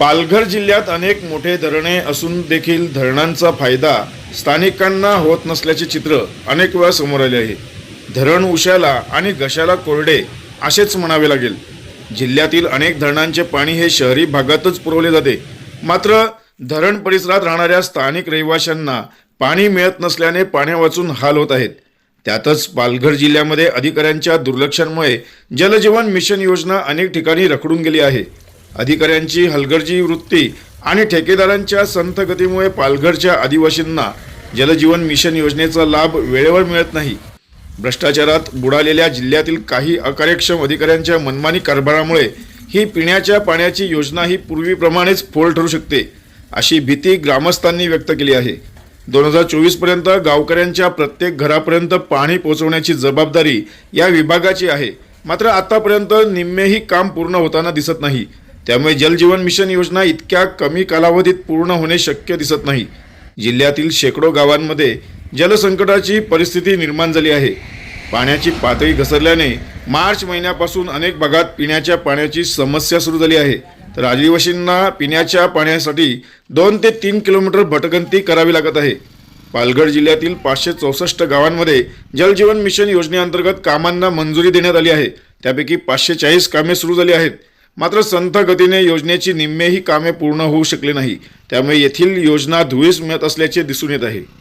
पालघर जिल्ह्यात अनेक मोठे धरणे असून देखील धरणांचा फायदा स्थानिकांना होत नसल्याचे चित्र अनेक वेळा समोर आले आहे. धरण उशाला आणि घशाला कोरडे असेच म्हणावे लागेल. जिल्ह्यातील अनेक धरणांचे पाणी हे शहरी भागातच पुरवले जाते. मात्र धरण परिसरात राहणाऱ्या स्थानिक रहिवाशांना पाणी मिळत नसल्याने पाण्या वाचून हाल होत आहेत. त्यातच पालघर जिल्ह्यामध्ये अधिकाऱ्यांच्या दुर्लक्षांमुळे जलजीवन मिशन योजना अनेक ठिकाणी रखडून गेली आहे. अधिकाऱ्यांची हलगर्जी वृत्ती आणि ठेकेदारांच्या संथ गतीमुळे पालघरच्या आदिवासींना जलजीवन मिशन योजनेचा लाभ वेळेवर मिळत नाही. भ्रष्टाचारात बुडालेल्या जिल्ह्यातील काही अकार्यक्षम अधिकाऱ्यांच्या मनमानी कारभारामुळे ही पिण्याच्या पाण्याची योजना ही पूर्वीप्रमाणेच फोल ठरू शकते अशी भीती ग्रामस्थांनी व्यक्त केली आहे. दोन हजार चोवीसपर्यंत गावकऱ्यांच्या प्रत्येक घरापर्यंत पाणी पोहोचवण्याची जबाबदारी या विभागाची आहे. मात्र आतापर्यंत निम्मेही काम पूर्ण होताना दिसत नाही. त्यामुळे जलजीवन मिशन योजना इतक्या कमी कालावधीत पूर्ण होणे शक्य दिसत नाही. जिल्ह्यातील शेकडो गावांमध्ये जलसंकटाची परिस्थिती निर्माण झाली आहे. पाण्याची पातळी घसरल्याने मार्च महिन्यापासून अनेक भागात पिण्याच्या पाण्याची समस्या सुरू झाली आहे. तर आदिवासींना पिण्याच्या पाण्यासाठी दोन ते तीन किलोमीटर भटकंती करावी लागत आहे. पालघर जिल्ह्यातील पाचशे चौसष्ट गावांमध्ये जलजीवन मिशन योजनेअंतर्गत कामांना मंजुरी देण्यात आली आहे. त्यापैकी पाचशे चाळीस कामे सुरू झाली आहेत. मात्र संथ गतीने योजनेची निम्मेही कामे पूर्ण होऊ शकले नाही. त्यामुळे येथील योजना धुळीस मिळत असल्याचे दिसून येत आहे.